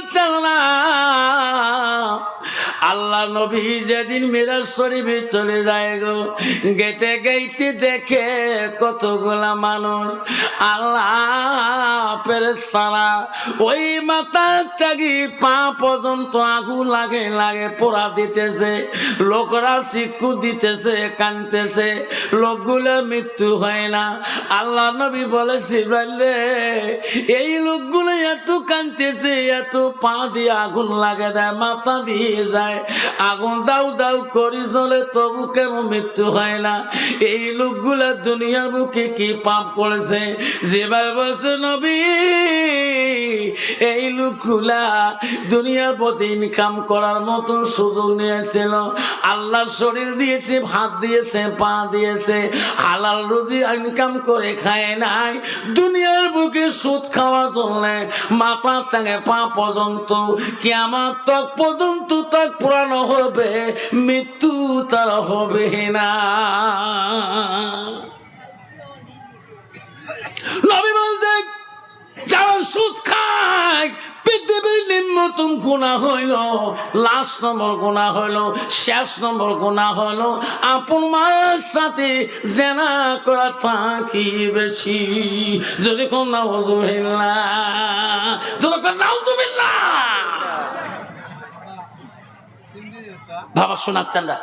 tell lie. আল্লাহ নবী যেদিন মিরাজ শরীফে চলে যায় গো গেতে গেইতে দেখে কতগুলা মানুষ আল্লাহ পেরেস্তারা ওই মাথা ত্যাগি পা পর্যন্ত আগুন লাগে লাগে পোড়া দিতেছে, লোকরা শিক্ষু দিতেছে কানতেছে লোকগুলো মৃত্যু হয় না। আল্লাহ নবী বলে শিবরাইলে এই লোকগুলো এত কানতেছে এত পা দিয়ে আগুন লাগে দেয়, মাথা দিয়ে যায়। আগুন দাউ দাউ করি চলে তবু কেন মৃত্যু হয় না? এই লোকগুলা দুনিয়ার বুকে কি পাপ করেছে? যেবার বলছে, নবী, এই লোকগুলা দুনিয়ার প্রতি ইনকাম করার মতন সুযোগ নিয়েছিল। আল্লাহ শরীর দিয়েছে, ভাত দিয়েছে, পা দিয়েছে। হালাল রুজি ইনকাম করে খায় নাই। দুনিয়ার বুকে সুদ খাওয়ার জন্য মাথা থেকে পা পর্যন্ত কেমন তক পর্যন্ত তক পুরানো হবে, মৃত্যু তার হবে না। নবী বলছে, যারা সুদ খায়, পৃথিবীর নিম্নতম গুণা হইল লাস্ট নম্বর গুণা হইল, শেষ নম্বর গুণা হইল, আপন মায়ের সাথে জেনা করা থাকি বেশি। যদি কোন না হজুবিল্লা যদি কোন না বাবা শোনাচ্ছেন চান্দা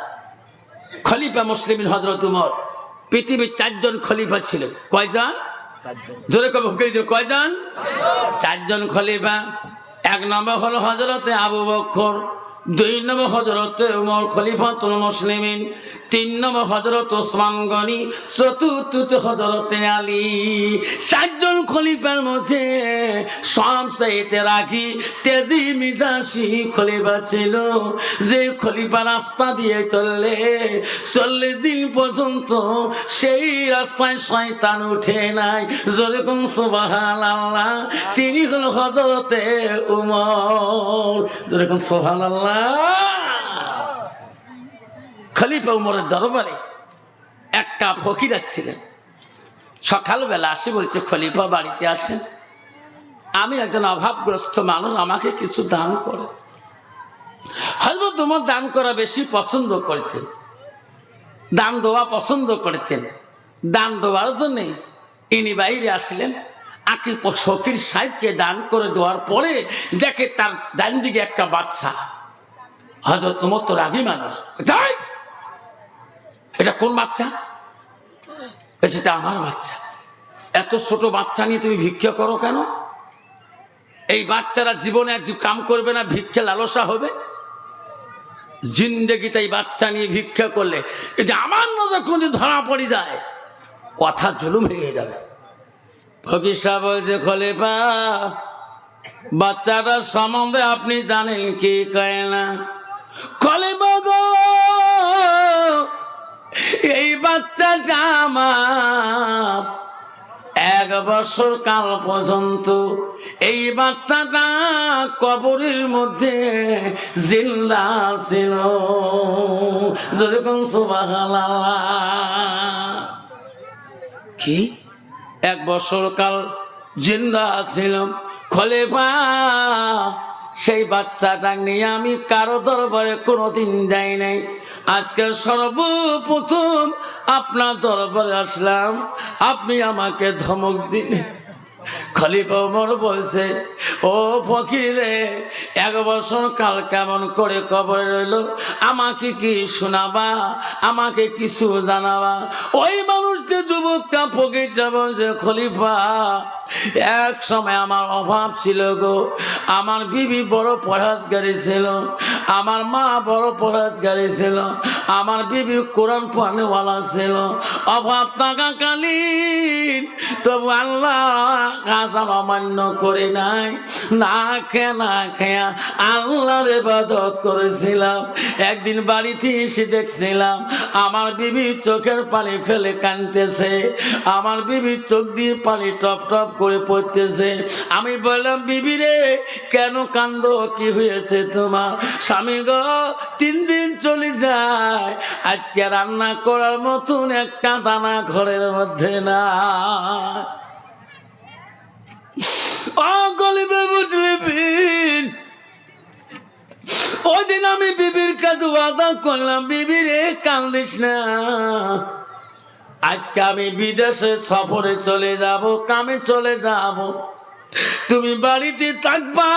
খলিফা মুসলিম হজরত উমর। পৃথিবীর চারজন খলিফা ছিলেন কয়জন? জোরে কবে হুকে দিও কয়জন? চারজন খলিফা। এক নম্বর হলো হজরতে আবু বক্ষর দুই নম্বর হজরতে উমর খলিফাতুল মুসলিমিন তিন নম্বর হজরত ওসমান গনি, চতুর্থ হজরতে আলী। চারজন খলিফার মধ্যে সব চাইতে রাখি তেজি মিজাসি খলিফা ছিল। যে খলিফা রাস্তা দিয়ে চললে, চল্লিশ দিন পর্যন্ত সেই রাস্তায় শয়তান উঠে নাই। যেরকম সোবাহান আল্লাহ তিনি হল হজরতে উমর। যেরকম সোহান আল্লাহ খলিফা উমরের দরবারে একটা ফকির আসছিলেন। সকালবেলা আসে বলছে, খলিফা বাড়িতে আসেন। আমি একজন অভাবগ্রস্ত মানুষ, আমাকে কিছু দান করে। হজরত উমর দান করা বেশি পছন্দ করতেন। দান দেওয়া পছন্দ করতেন। দান দেওয়ার জন্যে ইনি বাইরে আসলেন। আকি ফকির সাহেবকে দান করে দেওয়ার পরে দেখে তার ডান দিকে একটা বাচ্চা। হজরত তোমার তো রাগি মানুষ। যাই! এটা কোন বাচ্চা? এটা আমার বাচ্চা। এত ছোট বাচ্চা নিয়ে তুমি ভিক্ষা করো কেন? এই বাচ্চারা জীবনে এক কাম করবে না, ভিক্ষা লালসা হবে? জিন্দেগিতে এই বাচ্চা নিয়ে ভিক্ষা করলে। এটা আমার নজর কোনদিন ধরা পড়ে যায়। কথা জুলুম হয়ে যাবে। ফকির সাহেব বলছে, খলিফা, বাচ্চাটার সম্বন্ধে আপনি জানেন কি কয় না? খলিফা গো! এই বাচ্চাটা আমার এক বছর কাল পর্যন্ত এই বাচ্চাটা কবরের মধ্যে জিন্দা ছিল। যেরকম কি? এক বছর কাল জিন্দা ছিলাম খলেফা সেই বাচ্চাটা নিয়ে আমি কারও দরবারে কোনোদিন যাই নাই। আজকে সর্বপ্রথম আপনার দরবারে আসলাম। আপনি আমাকে ধমক দিলেন। খলিফা ওমর বলছে, ও ফকিরে, এক বছর কাল কেমন করে কবরে রইল? আমাকে কি শোনাবা? আমাকে কিছু জানাবা? ওই মানুষটা যুবকটা ফকিরটা বলছে, খলিফা, এক সময় আমার অভাব ছিল গো। আমার বিবি বড় পড়াজগারি ছিল। আমার মা বড় পড়াজগারি ছিল। আমার বিবি কোরআন পানেওয়ালা ছিল। অভাব থাকাকালীন তবু আল্লাহ কাজ অমান্য করে নাই। না খেয়ে, না খেয়া আল্লাহর ইবাদত করেছিলাম। একদিন বাড়িতে এসে দেখছিলাম, আমার বিবি চোখের পানি ফেলে কানতেছে আমার বিবি চোখ দিয়ে পানি টপ টপ করে পড়তেছে। আমি বললাম, বিবি রে, কেন কান্দ? কি হয়েছে তোমার? স্বামী গো, তিন দিন চলে যায়। আজকে রান্না করার মতন একটা দানা ঘরের মধ্যে না ও গলিবে বুঝলি বিন আমি বিবির কাছে ওয়াদা করলাম বিবির এ কান্দিস না। আজকে আমি বিদেশে সফরে চলে যাব, কামে চলে যাব। তুমি বাড়িতে থাকবা।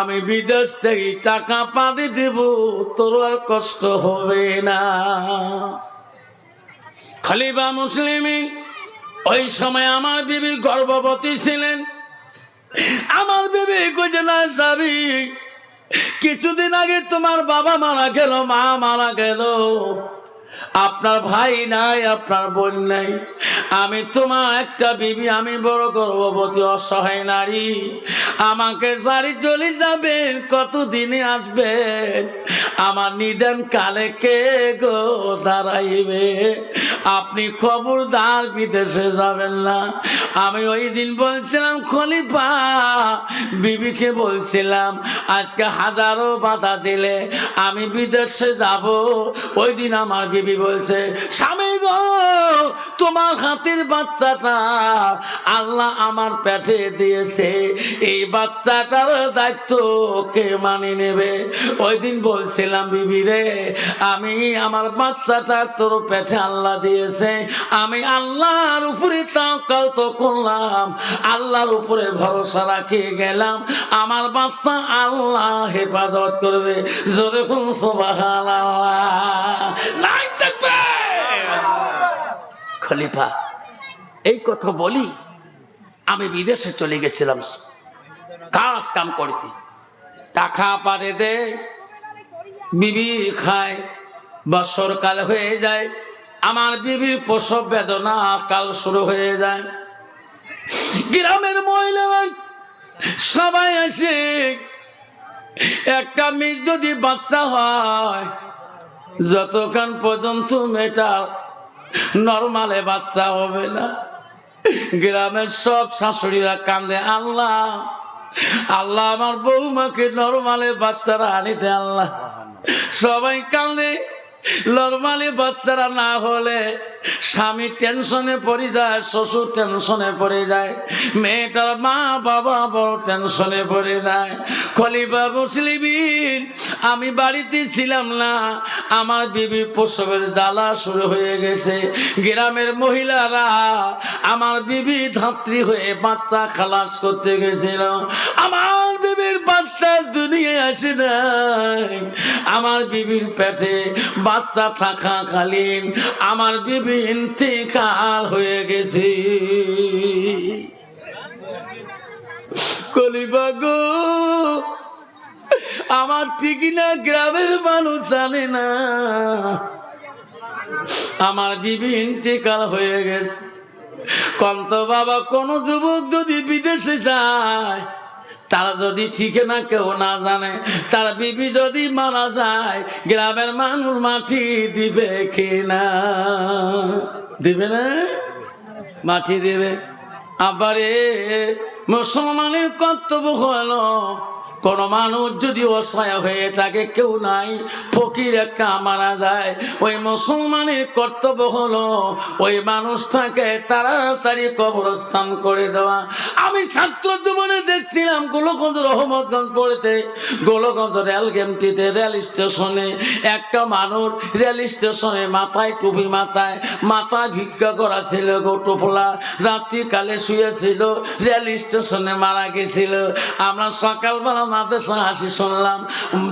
আমি বিদেশ থেকে টাকা পাঠিয়ে দেব, তোর আর কষ্ট হবে না। খালিবা মুসলিমি ওই সময় আমার বিবি গর্ভবতী ছিলেন। আমার বিবি কইছে না সাবি কিছুদিন আগে তোমার বাবা মারা গেল, মা মারা গেল। আপনার ভাই নাই, আপনার বোন নাই। আমি তোমার একটা বিবি, আমি বড় গর্ভবতী, অসহায় নারী। আমাকে সারি চলে যাবেন কতদিনে আসবেন আমার নিদেন কালে কে গো দাঁড়াইবে? আপনি খবরদার বিদেশে যাবেন না। আমি ওই দিন বলছিলাম, খলিফা, বিবিকে বলছিলাম, আজকে হাজারো বাধা দিলে আমি বিদেশে যাব। ওই দিন আমার বিবি বলছে, স্বামী গো তোমার হাতের বাচ্চাটা আল্লাহ আমার পেটে দিয়েছে। এই বাচ্চাটার দায়িত্ব কে মানি নেবে? ওই দিন বলছিলাম, বিবি রে, আমি আমার বাচ্চাটা তোর পেটে আল্লাহ দিয়েছে। আমি আল্লাহর উপরে তাকাল তো করলাম, আল্লাহর উপরে ভরসা রাখে গেলাম। আমার বাচ্চা আল্লাহ হেফাজত করবে। জোরে কোন সোবাহান নাই। থাকবে খলিফা, এই কথা বলি, আমি বিদেশে চলে গেছিলাম। কাজ কাম করতে। টাকা পারে দে, বিবি খায় বছরকাল হয়ে যায়, আমার বিবির প্রসব বেদনা কাল শুরু হয়ে যায়। গ্রামের মহিলারা সবাই আসে, একটা মেয়ে যদি বাচ্চা হয়, যতক্ষণ পর্যন্ত মেয়েটার নর্মালে বাচ্চা হবে না। গ্রামের সব শাশুড়িরা কান্দে, আল্লাহ আল্লাহ আমার বৌমাকে নর্মালে বাচ্চারা আনিতে, আল্লাহ। সবাই কান্দে। নর্মালি বাচ্চারা না হলে স্বামী টেনশনে পড়ে যায়, শ্বশুর টেনশনে পড়ে যায়, মেয়েটার মা বাবা বড় টেনশনে পড়ে যায়। খলিফা মুসলিমিন, আমি বাড়িতে ছিলাম না, আমার বিবি প্রসবের জ্বালা শুরু হয়ে গেছে। গ্রামের মহিলারা আমার বিবি ধাত্রী হয়ে বাচ্চা খালাস করতে গেছিল। আমার বিবির দুনিয়ায় আসে নাই আমার বিবির পেটে বাচ্চা থাকাকালীন আমার বিবি ইন্তেকাল হয়ে গেছে। কলিবা গো আমার ঠিকই না, গ্রামের মানুষ জানে না। আমার বিবি ইন্তেকাল হয়ে গেছে। কন্ত বাবা, কোন যুবক যদি বিদেশে যায় তারা যদি ঠিক না, কেউ না জানে। তার বিবি যদি মারা যায়, গ্রামের মানুষ মাটি দিবে কিনা দিবে না? মাটি দিবে। আবারে, মুসলমানের কর্তব্য হলো, কোন মানুষ যদি অসহায় হয়ে থাকে, কেউ নাই, ফকির একটা মারা যায়। ওই মুসলমানের কর্তব্য হলো, ওই মানুষটাকে তাড়াতাড়ি কবরস্থান করে দেওয়া। আমি ছাত্র জীবনে দেখছিলাম গোলগঞ্জ রহমতগঞ্জ পড়তে। গোলগঞ্জ রেল গেমটিতে, রেল স্টেশনে একটা মানুষ রেল স্টেশনে মাথায় টুপি মাথায় মাথা ভিক্ষা করা ছিল গো টোপলা রাত্রিকালে শুয়েছিল, রেল স্টেশনে মারা গেছিল। আমরা সকালবেলা মাদ্রাসা হাসি শুনলাম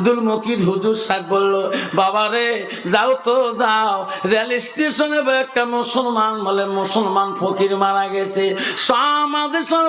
দুলমুখী হুজুর সাহেব বলল, বাবা রে, যাও তো, যাও। রেল স্টেশনে একটা মুসলমান বলে মুসলমান ফকির মারা গেছে। সব মাদ্রাসার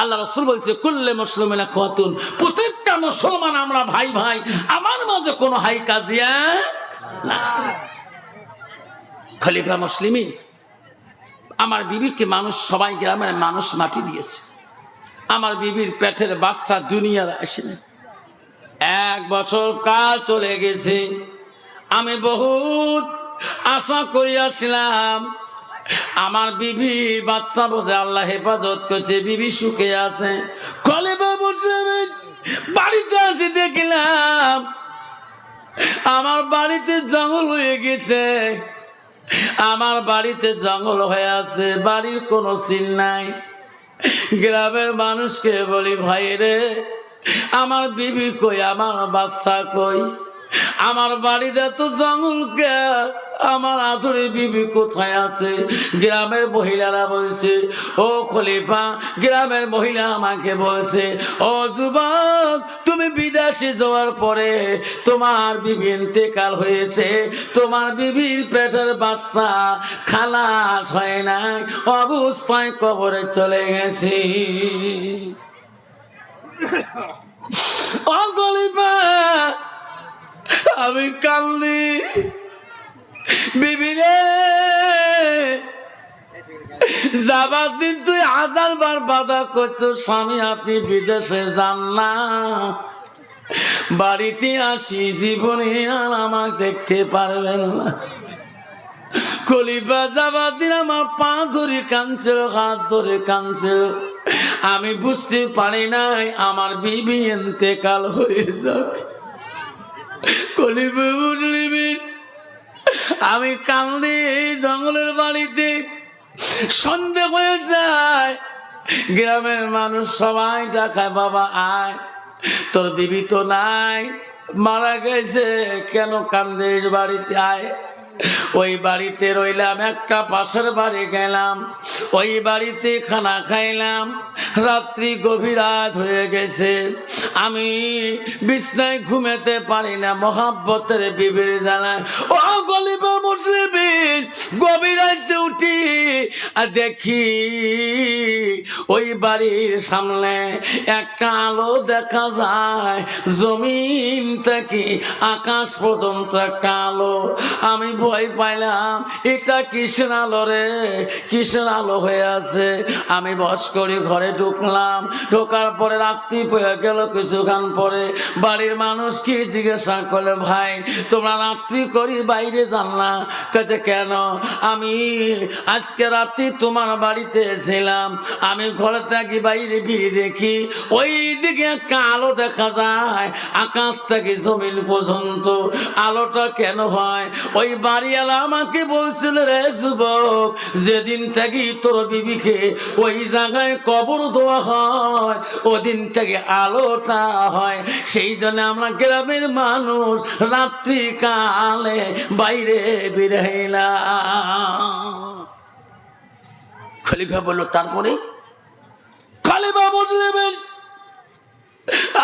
আল্লাহ রসুল বলছে, কুল্লে মুসলিমেরা খাতুন প্রত্যেকটা মুসলমান, আমরা ভাই ভাই, আমার মাঝে কোনো হাই কাজিয়া না খলিফা মুসলিমি আমার বিবিকে মানুষ, সবাই গ্রামের মানুষ মাটি দিয়েছে। আমার বিবির পেটের বাচ্চা দুনিয়ার আসেনি। এক বছর কাল চলে গেছে। আমি বহুত আশা করিয়াছিলাম আমার বিবি বাচ্চা বোঝে আল্লাহ হেফাজত করছে, বিবি সুখে আছে। কলে বাড়িতে আসি দেখলাম। আমার বাড়িতে জঙ্গল হয়ে গেছে। আমার বাড়িতে জঙ্গল হয়ে আছে, বাড়ির কোনো সিন নাই। গ্রামের মানুষকে বলি, ভাই রে, আমার বিবি কই, আমার বাচ্চা কই? আমার বাড়িতে তো জঙ্গল কে? আমার আদরে বিবি কোথায় আছে? গ্রামের মহিলারা বলছে ও খলিফা গ্রামের মহিলা আমাকে বলছে ও যুবক তুমি বিদেশে যাওয়ার পরে তোমার বিবি ইন্তেকাল হয়েছে। তোমার বিবির পেটের বাচ্চা খালাস হয় নাই অবস্থায় কবরে চলে গেছি। ও খলিফা আমি কান্দি। বিবি রে যাবার দিন তুই হাজার বার বাধা করছ, স্বামী, আপনি বিদেশে যান না। বাড়িতে আসি, জীবনে আর আমাকে দেখতে পারবেন না। কলিবা যাবার দিন আমার পা ধরে কাঁদছিল, হাত ধরে কাঁদছিল। আমি বুঝতে পারি নাই, আমার বিবি এতেকাল হয়ে যাবে। কলিবা বুঝলিবি আমি কান্দি জঙ্গলের বাড়িতে, সন্ধে হয়ে যায়, গ্রামের মানুষ সবাই ডাকায়, বাবা আয়, তোর বিবি তো নাই, মারা গেছে, কেন কান্দিস বাড়িতে আয়? ওই বাড়িতে রইলাম, একটা পাশের বাড়ি গেলাম। ওই বাড়িতে খানা খাইলাম, রাত্রি গভীর রাত হয়ে গেছে। আমি বিছনায় ঘুমেতে পারি না, মহাব্বতের বিবির জানায় ও গলিব মুসলিমিন, গভীর রাতে উঠি আর দেখি ওই বাড়ির সামনে একটা আলো দেখা যায়। জমিন থেকে আকাশ পর্যন্ত একটা আলো। আমি ভয় পাইলাম। এটা কিসের আলো রে কিসের আলো হয়ে আছে। আমি বস করে ঘরে ঢুকলাম। ঢোকার পরে রাত্রি হয়ে গেল কিছুক্ষণ পরে। বাড়ির মানুষ কি জিজ্ঞাসা করলে, ভাই, তোমরা রাত্রি করি বাইরে যান না? কাছে কেন? আমি আজকে রাত্রি তোমার বাড়িতে এসেছিলাম। আমি ঘরে থাকি বাইরে বিড়ি দেখি। ওই দিকে একটা আলো দেখা যায়। আকাশ থেকে জমিন পর্যন্ত। আলোটা কেন হয়? ওই বাড়িওয়ালা আমাকে বলছিল, রে যুবক, যেদিন থেকে তোর বিবিকে ওই জায়গায় কবর দেওয়া হয়, ওদিন থেকে আলোটা হয়। সেই জন্য আমরা গ্রামের মানুষ রাত্রি কালে বাইরে বেরাইলাম খলিফা বলল, তারপরে? খলিফা বুঝলেন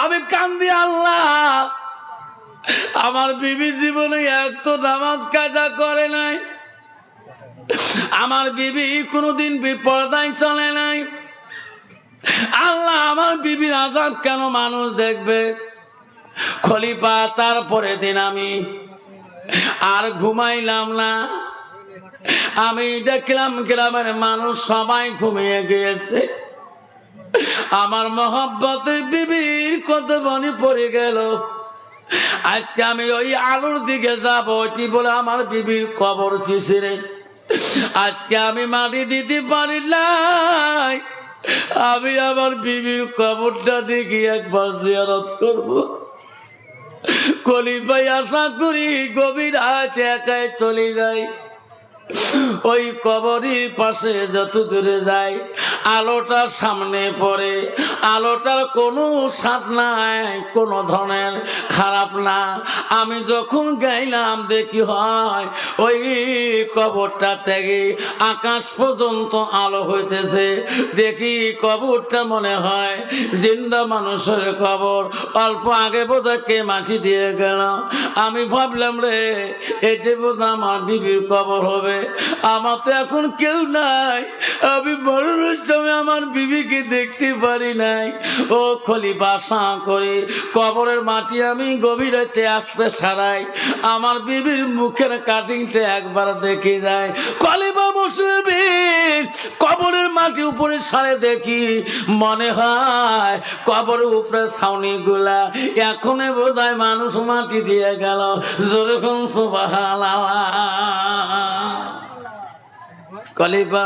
আমি কান্দি আল্লাহ আমার বিবি জীবনে এক তো নামাজ কাজা করে নাই। আমার বিবি কোনোদিন বিপর্দায় চলে নাই। আল্লাহ আমার বিবির আজাদ কেন মানুষ দেখবে? খলিফা তারপরে দিন আমি আর ঘুমাইলাম না। আমি দেখলাম গ্রামের মানুষ সবাই ঘুমিয়ে গিয়েছে। আমার মহব্বতের বিবির কত বনি পড়ে গেল। আজকে আমি ওই আলুর দিকে যাব ওইটি বলে আমার বিবির কবর শিশিরে? আজকে আমি মাটি দিতে পারি নাই। আমি আমার বিবির কবরটা দেখি একবার জিয়ারত করব। কলিপাই আশা করি গভীর হাতে একাই চলে যায় ওই কবরের পাশে যত দূরে যায় আলোটার সামনে পড়ে। আলোটার কোনো স্বাদ নাই, কোনো ধরনের খারাপ না। আমি যখন গাইলাম দেখি হয়, ওই কবরটা থেকে আকাশ পর্যন্ত আলো হইতেছে। দেখি কবরটা মনে হয় জিন্দা মানুষের কবর। অল্প আগে বোধহয় কে মাটি দিয়ে গেল। আমি ভাবলাম রে এটি বোধ আমার বিবির কবর হবে। আমার তো এখন কেউ নাই। আমি মরণের সময় আমার বিবিকে দেখতে পারি নাই। ও খলি বাসা করে কবরের মাটি আমি গভীরতে আসতে সারাই। আমার বিবির মুখের কাটিংতে একবার দেখে যায় কলিবা মুসলিম, কবরের মাটি উপরে সারে দেখি। মনে হয় কবরের উপরে ছাউনি গুলা এখনে বোধহয় মানুষ মাটি দিয়ে গেল। যেরকম সুবাহ কলিবা,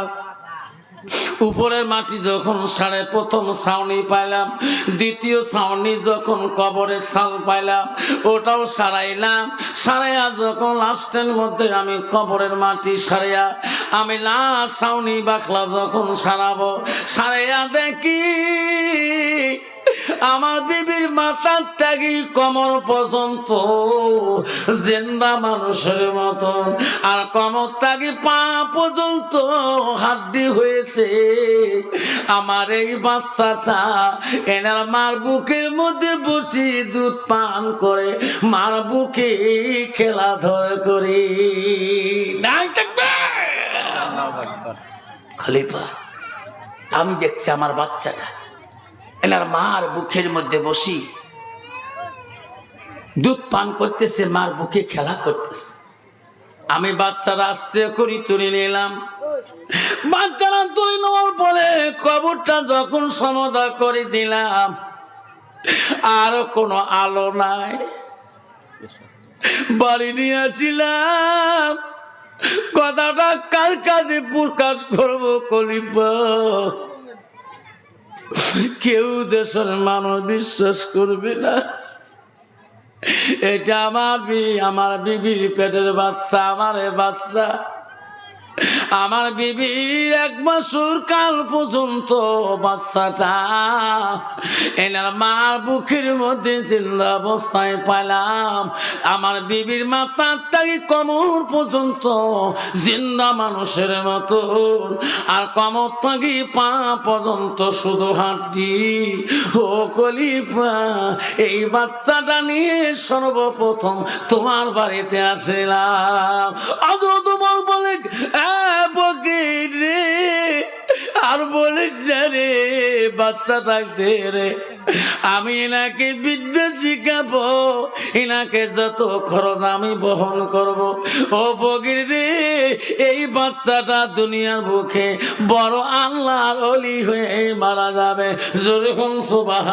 উপরের মাটি যখন সাড়ে প্রথম ছাউনি পাইলাম, দ্বিতীয় ছাউনি যখন কবরের ছাল পাইলাম, ওটাও সারাইলাম। সারাইয়া যখন লাস্টের মধ্যে আমি কবরের মাটি সারাইয়া আমি লাস্ট ছাউনি বাখলা যখন সারাবো, সারাইয়া দেখি আমার বিবির মাথার ত্যাগি কমর পর্যন্ত। জেন্দা মানুষের মতন। আর কমর ত্যাগি পা পর্যন্ত হাড্ডি হয়েছে। আমার এই বাচ্চাটা এনার মার বুকের মধ্যে বসি দুধ পান করে মার বুকে খেলাধর করে। নাই থাকবে! খলিফা আমি দেখছি আমার বাচ্চাটা। এনার মার বুকের মধ্যে বসি দুধ পান করতেছে, মার বুকে খেলা করতেছে। আমি বাচ্চারা আস্তে করি তুলে নিলাম। বাচ্চারা তুলে নেওয়ার পরে কবরটা যখন সমাধা করে দিলাম, আর কোনো আলো নাই। বাড়ি নিয়ে আসিলাম। কথাটা কার কাজে প্রকাশ করব কলিপা কেউ দেশের মানুষ বিশ্বাস করবে না। এটা আমার বি আমার বিবির পেটের বাচ্চা, আমার বাচ্চা। আমার বিবির এক বছর কাল পর্যন্ত বাচ্চাটা এনার মার বুকের মধ্যে জিন্দা অবস্থায় পাইলাম। আমার বিবির মাথার তাকে কমর পর্যন্ত জিন্দা মানুষের মতো আর কমর থাকি পা পর্যন্ত শুধু হাঁটি ও কলিপা এই বাচ্চাটা নিয়ে সর্বপ্রথম তোমার বাড়িতে আসলাম। আজ তোমার বলে রে, আর বলিস না রে, বাচ্চা থাকতে রে। আমি এনাকে বিদ্যা শিখাবো এনাকে যত খরচ আমি বহন করব। ও ফকির রে, এই বাচ্চাটা দুনিয়ার বুকে বড় আল্লাহর অলি হয়ে মারা যাবে। যেরকম সুবাহ